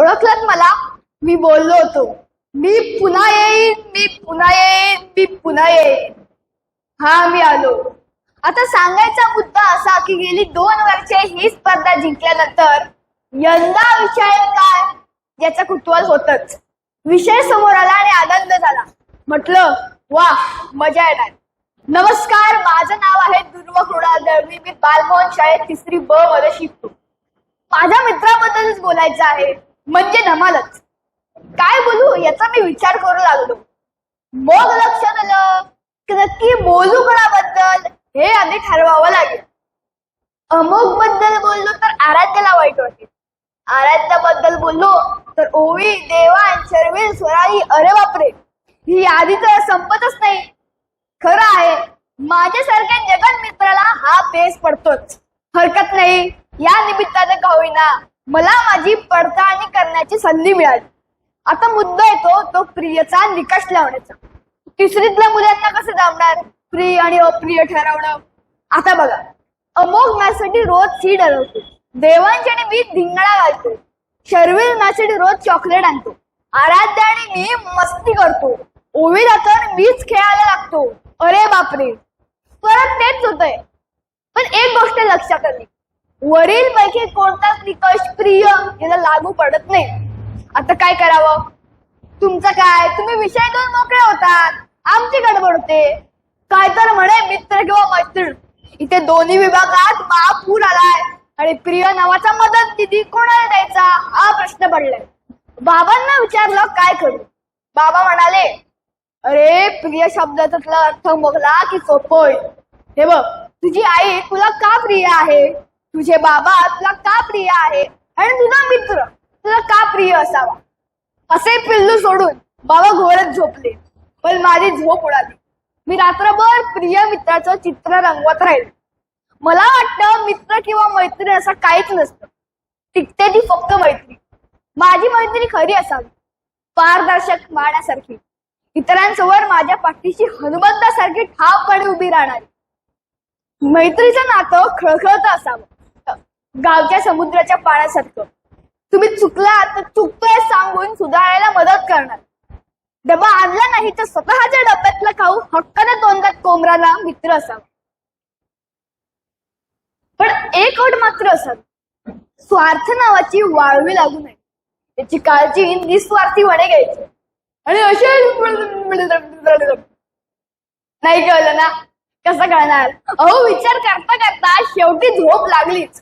ओळखलत मला? मी बोललो होतो. मी पुन्हा येईन मी पुन्हा येईन मी पुन्हा येईन. हा मी आलो. आता सांगायचा मुद्दा असा की गेली दोन वर्षे ही स्पर्धा जिंकल्यानंतर यंदा विषय काय? याचं कुतूहल होतच. विषय समोर आला आणि आनंद झाला. म्हटलं वा मजा येणार. नमस्कार माझं नाव आहे दुर्व कृणाल दळवी मी बालमोहन शाळेत तिसरी ब मध्ये शिकतो. माझ्या मित्राबद्दलच बोलायचं आहे. म्हणजे धमालच. काय बोलू याचा मी विचार करू लागलो. मग लक्षात आलं की नक्की बोलू कोणाबद्दल हे आधी ठरवावं लागेल. अमुकबद्दल बोललो तर आराध्याला वाईट वाटेल. आराध्याबद्दल बोललो तर ओवी देवान शर्विल स्वराई अरे बापरे ही यादी तर संपतच नाही. खरं आहे माझ्यासारख्या जगन मित्राला हा पेस पडतोच. हरकत नाही. या निमित्ताने का होईना मला माझी पडताळणी करण्याची संधी मिळाली. आता मुद्दा येतो तो प्रियचा निकष लावण्याचा. तिसरीतल्या मुलांना कसं जमणार? प्रिय आणि अप्रिय ठरवणं? आता बघा अमोघ मॅचसाठी रोज सीड हरवतो देवांची आणि मी धिंगणा घालतो. शर्विल मॅचसाठी रोज चॉकलेट आणतो. आराध्या आणि मी मस्ती करतो. ओवी तर मीच खेळायला लागतो. अरे बापरे! परत तेच होतंय. पण एक गोष्ट लक्षात आली. वरील पैकी कोणताच निकष प्रिय याला लागू पडत नाही. आता काय करावं? तुमचं काय? तुम्ही विषय दोन मोकळे होतात. आमची गडबड होते. काय तर म्हणे मित्र किंवा मैत्रीण. इथे दोन्ही विभागात महापूर आलाय. आणि प्रिय नावाचा मदत निधी कोणाला द्यायचा? हा प्रश्न पडलाय. बाबांना विचारलं काय करू? बाबा म्हणाले अरे प्रिय शब्दाचा अर्थ बघला की सोपं हे बघ तुझी आई तुला का प्रिय आहे? तुझे बाबा तुला का प्रिय आहे? आणि तुझा मित्र तुला का प्रिय असावा? असे पिल्लू सोडून बाबा घोरत झोपले. पण माझी झोप उडाली. मी रात्रभर प्रिय मित्राचं चित्र रंगवत राहिले. मला वाटतं मित्र किंवा मैत्री असं काहीच नसतं. टिकते ती फक्त मैत्री. माझी मैत्री खरी असावी. पारदर्शक माण्यासारखी इतरांसमोर माझ्या पाठीशी हनुमंतासारखी ठापपणे उभी राहणारी. मैत्रीचं नातं खळखळत असावं. गावच्या समुद्राच्या पाण्यासारखं. तुम्ही चुकला तर चुकतोय सांगून सुधारायला मदत करणार. डबा आणला नाही तर स्वतःच्या डब्यातलं खाऊ हक्काने तोंडात कोंबराला मित्र असावा. पण एक अट मात्र असावी. स्वार्थ नावाची वाळवी लागू नये. त्याची काळजी निस्वार्थीपणे घ्यायची. आणि असे नाही कळलं ना? कसं कळणार? अहो विचार करता करता शेवटी झोप लागलीच.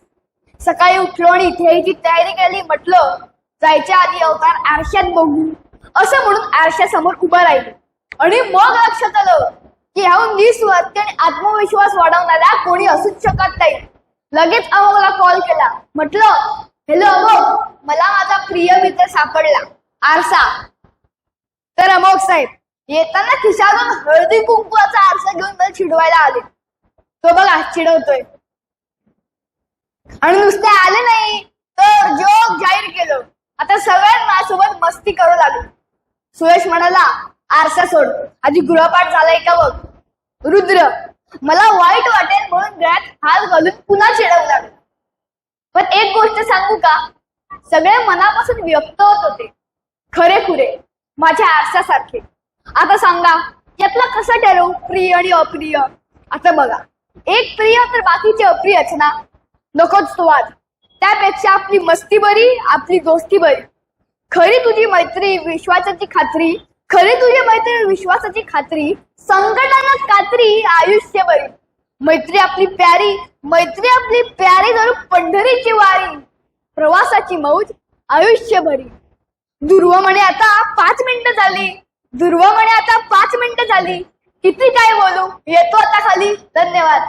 सकाळी उठलो आणि इथे यायची तयारी केली म्हटलं जायच्या आधी अवतार आरशात बघू. असं म्हणून आरशासमोर उभं राहिलो. आणि मग लक्षात आलं की ह्याहून निस्वार्थी आणि आत्मविश्वास वाढवणारा कोणी असूच शकत नाही. लगेच अमोगला कॉल केला. म्हटलं हॅलो अमोग मला माझा प्रिय मित्र सापडला. आरसा. तर अमोग साहेब येताना खिशातून हळदी कुंकवाचा आरसा घेऊन मला चिडवायला आले. तो बघा चिडवतोय. आणि नुसते आले नाही तर जोक जाहीर केलं. आता सगळ्यात माझ्यासोबत मस्ती करू लागलो. सुयश म्हणाला आरसा सोड आधी गृहपाठ झालाय का बघ. रुद्र मला वाईट वाटेल म्हणून गळ्यात हात घालून पुन्हा चिडवू लागला. पण एक गोष्ट सांगू का? सगळे मनापासून व्यक्त होत होते. खरे खुरे माझ्या आरशासारखे आता सांगा यातला कसं ठरवू प्रिय आणि अप्रिय? आता बघा. एक प्रिय तर बाकीचे अप्रियच ना? नकोच तो वाद त्यापेक्षा आपली मस्ती बरी आपली दोस्ती बरी. खरी तुझी मैत्री विश्वासाची खात्री खरी तुझी मैत्री विश्वासाची खात्री संकटानं कात्री आयुष्य बरी. मैत्री आपली प्यारी मैत्री आपली प्यारी जणू पंढरीची वारी. प्रवासाची मौज आयुष्य भरी दुर्व म्हणे आता पाच मिनिटं झाली. दुर्व म्हणे आता पाच मिनिटं झाली. किती काय बोलू? येतो आता खाली. धन्यवाद.